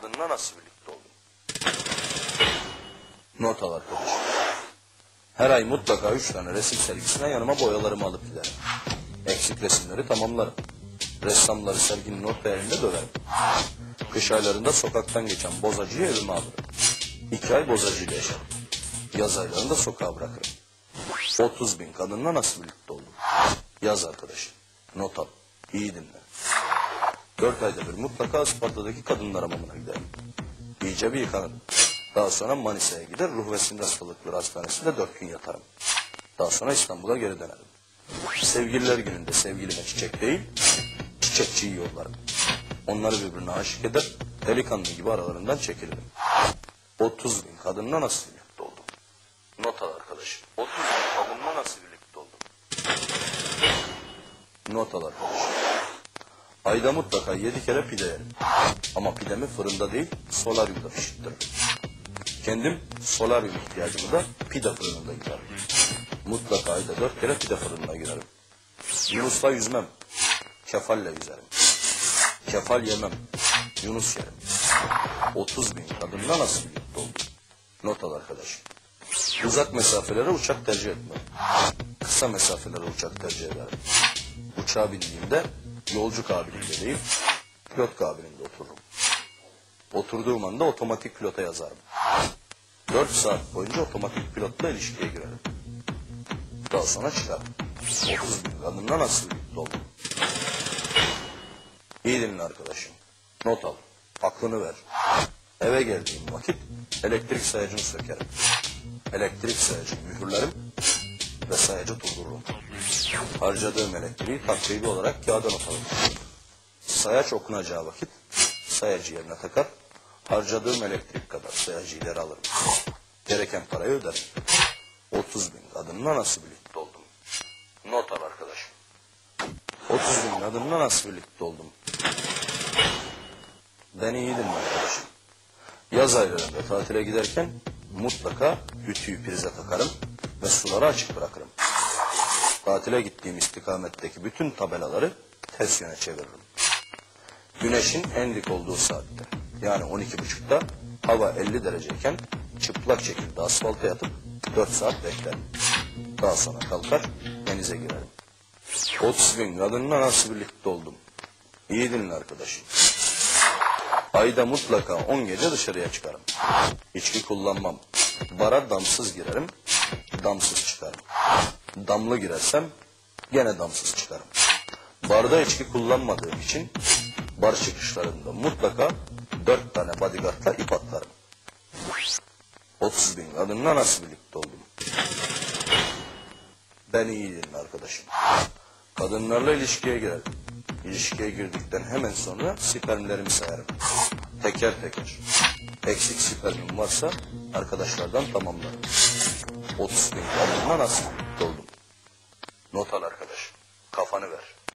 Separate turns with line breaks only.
kadınla nasıl birlikte oldum? Not al. Her ay mutlaka üç tane resim sergisine yanıma boyalarımı alıp giderim. Eksik resimleri tamamlarım. Ressamları serginin orta yerinde döverim. Kış aylarında sokaktan geçen bozacıyı evime alırım. İki ay bozacıyla yaşarım. Yaz aylarında sokağa bırakırım. 30 bin kadınla nasıl birlikte oldum? Yaz arkadaşım. Not al. İyi dinle. Dört ayda bir mutlaka Isparta'daki kadınlar hamamına giderim. İyice bir yıkanırım. Daha sonra Manisa'ya gider ruh ve sinir hastalıkları hastanesinde dört gün yatarım. Daha sonra İstanbul'a geri dönerim. Sevgililer gününde sevgilime çiçek değil, çiçekçiyi yollarım. Onları birbirine aşık eder, delikanlı gibi aralarından çekilirim. 30 bin kadınla nasıl birlikte oldum? Not al arkadaşım. 30 bin kadınla nasıl birlikte oldum? Not al arkadaşım. Ayda mutlaka yedi kere pide yerim. Ama pidemi fırında değil, solaryumda pişirtirim. Kendim solaryum ihtiyacımı da pide fırınında giderim. Mutlaka ayda dört kere pide fırınına girerim. Yunus'la yüzmem. Kefalle yüzerim. Kefal yemem. Yunus yerim. 30 bin kadınla nasıl birlikte oldum? Not al arkadaş. Uzak mesafelere uçak tercih etmem. Kısa mesafelere uçak tercih ederim. Uçağa bindiğimde yolcu kabiliğinde değil, pilot kabiliğinde otururum. Oturduğum anda otomatik pilota yazarım. 4 saat boyunca otomatik pilotla ilişkiye girerim. Daha sonra çıkarım. 30 bin kadınla nasıl birlikte? İyi dinle arkadaşım. Not al. Aklını ver. Eve geldiğim vakit elektrik sayacını sökerim. Elektrik sayacını mühürlerim ve sayacı durdururum. Harcadığım elektriği takribi olarak kağıda not alırım. Sayaç okunacağı vakit sayacı yerine takar, harcadığım elektrik kadar sayacı ileri alırım. Gereken parayı öderim. 30 bin kadınla nasıl birlikte oldum? Not al arkadaşım. 30 bin kadınla nasıl birlikte oldum? Ben iyiydim arkadaşım. Yaz aylarında tatile giderken mutlaka ütüyü prize takarım ve suları açık bırakırım. Tatile gittiğim istikametteki bütün tabelaları ters yöne çeviririm. Güneşin en dik olduğu saatte yani 12.30'da hava 50 dereceyken çıplak şekilde asfalta yatıp 4 saat beklerim. Daha sonra kalkar denize girerim. 30 bin kadınla nasıl birlikte oldum? İyi dinle arkadaşım. Ayda mutlaka 10 gece dışarıya çıkarım. İçki kullanmam. Bara damsız girerim, damsız çıkarım. Damlı girersem gene damsız çıkarım. Barda içki kullanmadığım için bar çıkışlarında mutlaka 4 tane bodyguardla ip atlarım. 30 bin kadınla nasıl birlikte oldum? Ben iyi değilim arkadaşım. Kadınlarla ilişkiye girerim. İlişkiye girdikten hemen sonra spermlerimi sayarım. Teker teker. Eksik spermim varsa arkadaşlardan tamamlarım. 30 bin kadınla nasıl birlikte oldum? Not al arkadaş. Kafanı ver.